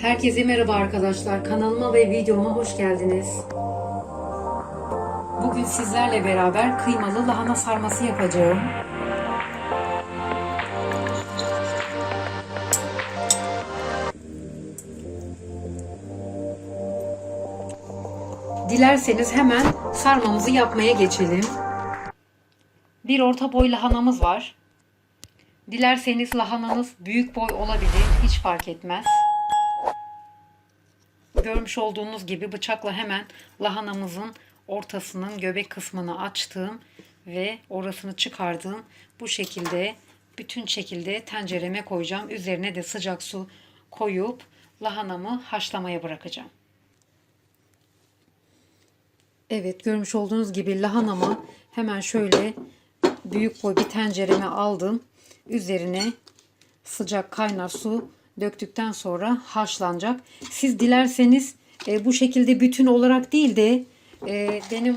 Herkese merhaba arkadaşlar. Kanalıma ve videoma hoş geldiniz. Bugün sizlerle beraber kıymalı lahana sarması yapacağım. Dilerseniz hemen sarmamızı yapmaya geçelim. Bir orta boy lahanamız var. Dilerseniz lahananız büyük boy olabilir. Hiç fark etmez. Görmüş olduğunuz gibi bıçakla hemen lahanamızın ortasının göbek kısmını açtım ve orasını çıkardım. Bu şekilde bütün şekilde tencereme koyacağım. Üzerine de sıcak su koyup lahanamı haşlamaya bırakacağım. Evet görmüş olduğunuz gibi lahanamı hemen şöyle büyük boy bir tencereme aldım. Üzerine sıcak kaynar su döktükten sonra haşlanacak. Siz dilerseniz e, bu şekilde bütün olarak değil de e, benim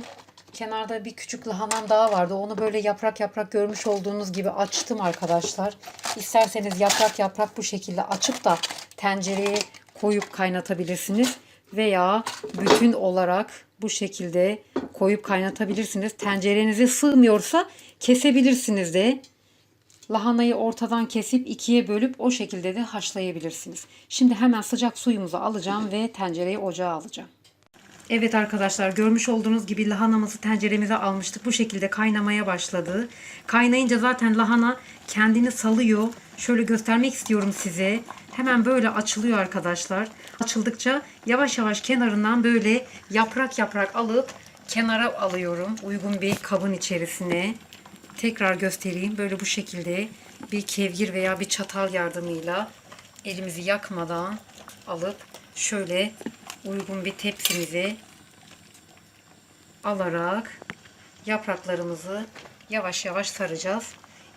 kenarda bir küçük lahanam daha vardı. Onu böyle yaprak yaprak görmüş olduğunuz gibi açtım arkadaşlar. İsterseniz yaprak yaprak bu şekilde açıp da tencereye koyup kaynatabilirsiniz. Veya bütün olarak bu şekilde koyup kaynatabilirsiniz. Tencerenize sığmıyorsa kesebilirsiniz de. Lahanayı ortadan kesip ikiye bölüp o şekilde de haşlayabilirsiniz. Şimdi hemen sıcak suyumuzu alacağım ve tencereyi ocağa alacağım. Evet arkadaşlar görmüş olduğunuz gibi lahanamızı tenceremize almıştık. Bu şekilde kaynamaya başladı. Kaynayınca zaten lahana kendini salıyor. Şöyle göstermek istiyorum size. Hemen böyle açılıyor arkadaşlar. Açıldıkça yavaş yavaş kenarından böyle yaprak yaprak alıp kenara alıyorum. Uygun bir kabın içerisine. Tekrar göstereyim. Böyle bu şekilde bir kevgir veya bir çatal yardımıyla elimizi yakmadan alıp şöyle uygun bir tepsimize alarak yapraklarımızı yavaş yavaş saracağız.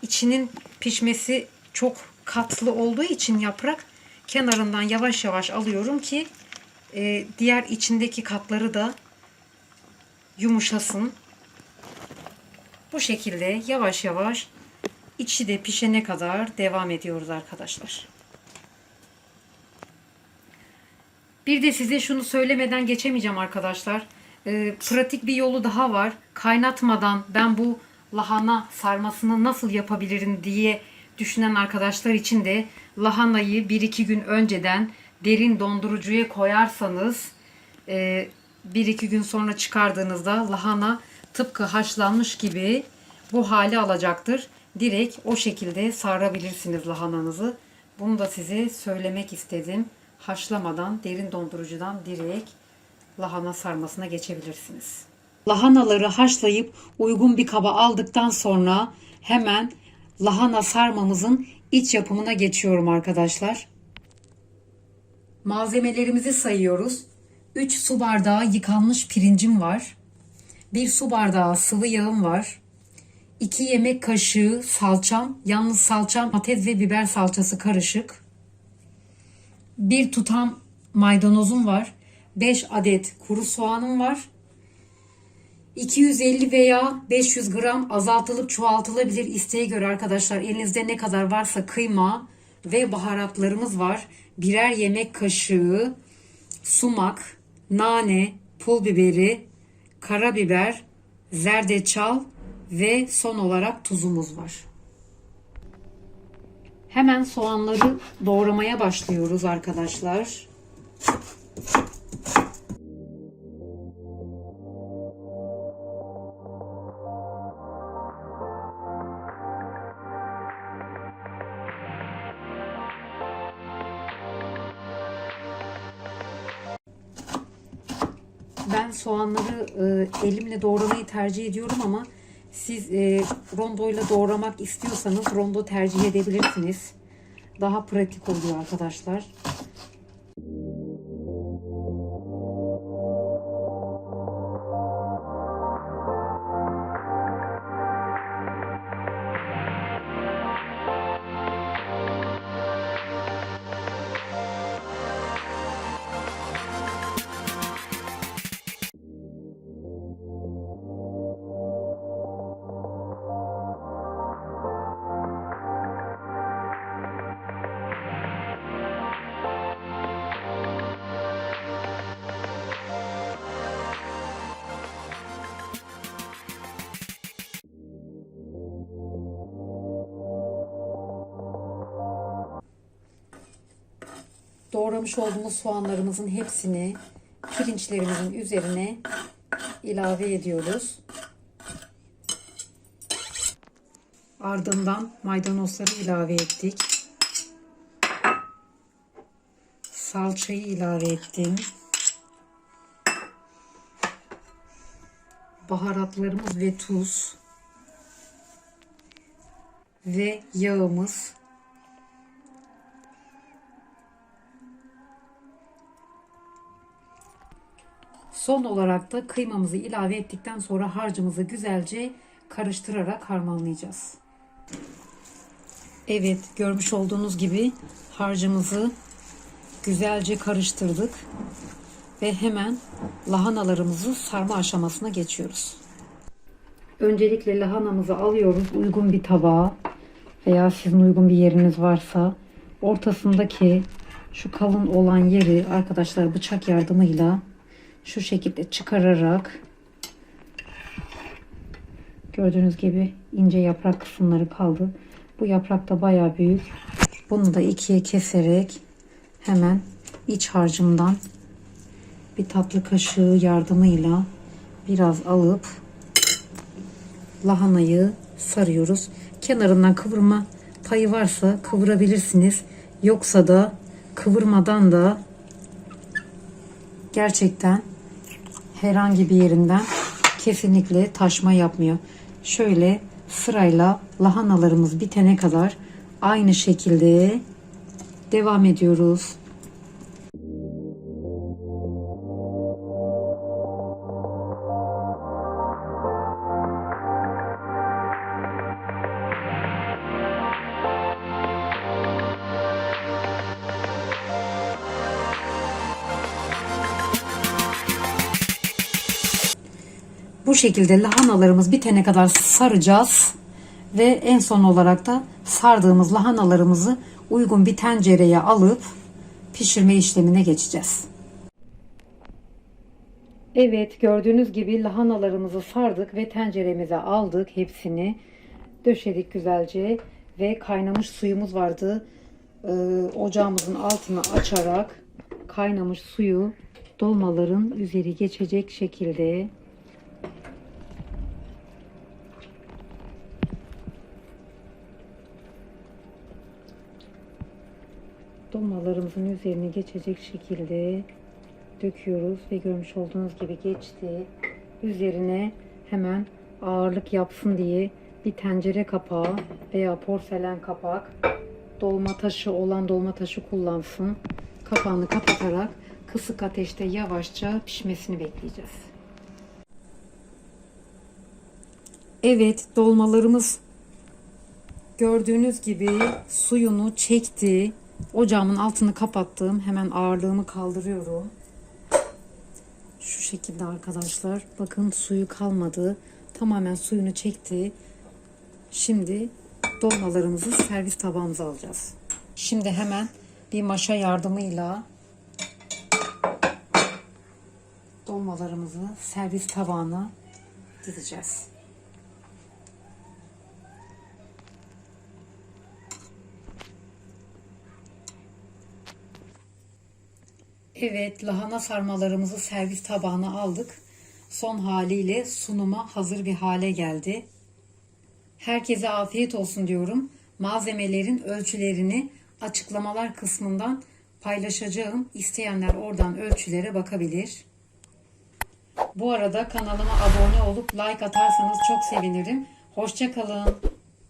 İçinin pişmesi çok katlı olduğu için yaprak kenarından yavaş yavaş alıyorum ki e, diğer içindeki katları da yumuşasın. Bu şekilde yavaş yavaş içi de pişene kadar devam ediyoruz arkadaşlar. Bir de size şunu söylemeden geçemeyeceğim arkadaşlar. Ee, pratik bir yolu daha var. Kaynatmadan ben bu lahana sarmasını nasıl yapabilirim diye düşünen arkadaşlar için de lahanayı 1-2 gün önceden derin dondurucuya koyarsanız 1-2 gün sonra çıkardığınızda lahana tıpkı haşlanmış gibi bu hali alacaktır. Direkt o şekilde sarabilirsiniz lahananızı. Bunu da size söylemek istedim. Haşlamadan derin dondurucudan direkt lahana sarmasına geçebilirsiniz. Lahanaları haşlayıp uygun bir kaba aldıktan sonra hemen lahana sarmamızın iç yapımına geçiyorum arkadaşlar. Malzemelerimizi sayıyoruz. 3 su bardağı yıkanmış pirincim var. 1 su bardağı sıvı yağım var. 2 yemek kaşığı salçam, yalnız salçam patates ve biber salçası karışık. 1 tutam maydanozum var. 5 adet kuru soğanım var. 250 veya 500 gram azaltılıp çoğaltılabilir isteğe göre arkadaşlar elinizde ne kadar varsa kıyma ve baharatlarımız var. Birer yemek kaşığı sumak, nane, pul biberi, karabiber, zerdeçal ve son olarak tuzumuz var. Hemen soğanları doğramaya başlıyoruz arkadaşlar. Ben soğanları e, elimle doğramayı tercih ediyorum ama siz e, rondoyla doğramak istiyorsanız rondo tercih edebilirsiniz. Daha pratik oluyor arkadaşlar. Doğramış olduğumuz soğanlarımızın hepsini pirinçlerimizin üzerine ilave ediyoruz. Ardından maydanozları ilave ettik. Salçayı ilave ettim. Baharatlarımız ve tuz ve yağımız. Son olarak da kıymamızı ilave ettikten sonra harcımızı güzelce karıştırarak harmanlayacağız. Evet, görmüş olduğunuz gibi harcımızı güzelce karıştırdık ve hemen lahanalarımızı sarma aşamasına geçiyoruz. Öncelikle lahanamızı alıyoruz uygun bir tabağa veya sizin uygun bir yeriniz varsa ortasındaki şu kalın olan yeri arkadaşlar bıçak yardımıyla şu şekilde çıkararak gördüğünüz gibi ince yaprak kısımları kaldı. Bu yaprak da baya büyük. Bunu da ikiye keserek hemen iç harcımdan bir tatlı kaşığı yardımıyla biraz alıp lahanayı sarıyoruz. Kenarından kıvırma payı varsa kıvırabilirsiniz. Yoksa da kıvırmadan da gerçekten herhangi bir yerinden kesinlikle taşma yapmıyor. Şöyle sırayla lahanalarımız bitene kadar aynı şekilde devam ediyoruz. Bu şekilde lahanalarımız bitene kadar saracağız. Ve en son olarak da sardığımız lahanalarımızı uygun bir tencereye alıp pişirme işlemine geçeceğiz. Evet gördüğünüz gibi lahanalarımızı sardık ve tenceremize aldık hepsini. Döşedik güzelce ve kaynamış suyumuz vardı. Ee, ocağımızın altını açarak kaynamış suyu dolmaların üzeri geçecek şekilde dolmalarımızın üzerine geçecek şekilde döküyoruz ve görmüş olduğunuz gibi geçti. Üzerine hemen ağırlık yapsın diye bir tencere kapağı veya porselen kapak dolma taşı olan dolma taşı kullansın. Kapağını kapatarak kısık ateşte yavaşça pişmesini bekleyeceğiz. Evet dolmalarımız gördüğünüz gibi suyunu çekti. Ocağımın altını kapattım. Hemen ağırlığımı kaldırıyorum. Şu şekilde arkadaşlar. Bakın suyu kalmadı. Tamamen suyunu çekti. Şimdi dolmalarımızı servis tabağımıza alacağız. Şimdi hemen bir maşa yardımıyla dolmalarımızı servis tabağına dizeceğiz. Evet, lahana sarmalarımızı servis tabağına aldık. Son haliyle sunuma hazır bir hale geldi. Herkese afiyet olsun diyorum. Malzemelerin ölçülerini açıklamalar kısmından paylaşacağım. İsteyenler oradan ölçülere bakabilir. Bu arada kanalıma abone olup like atarsanız çok sevinirim. Hoşçakalın.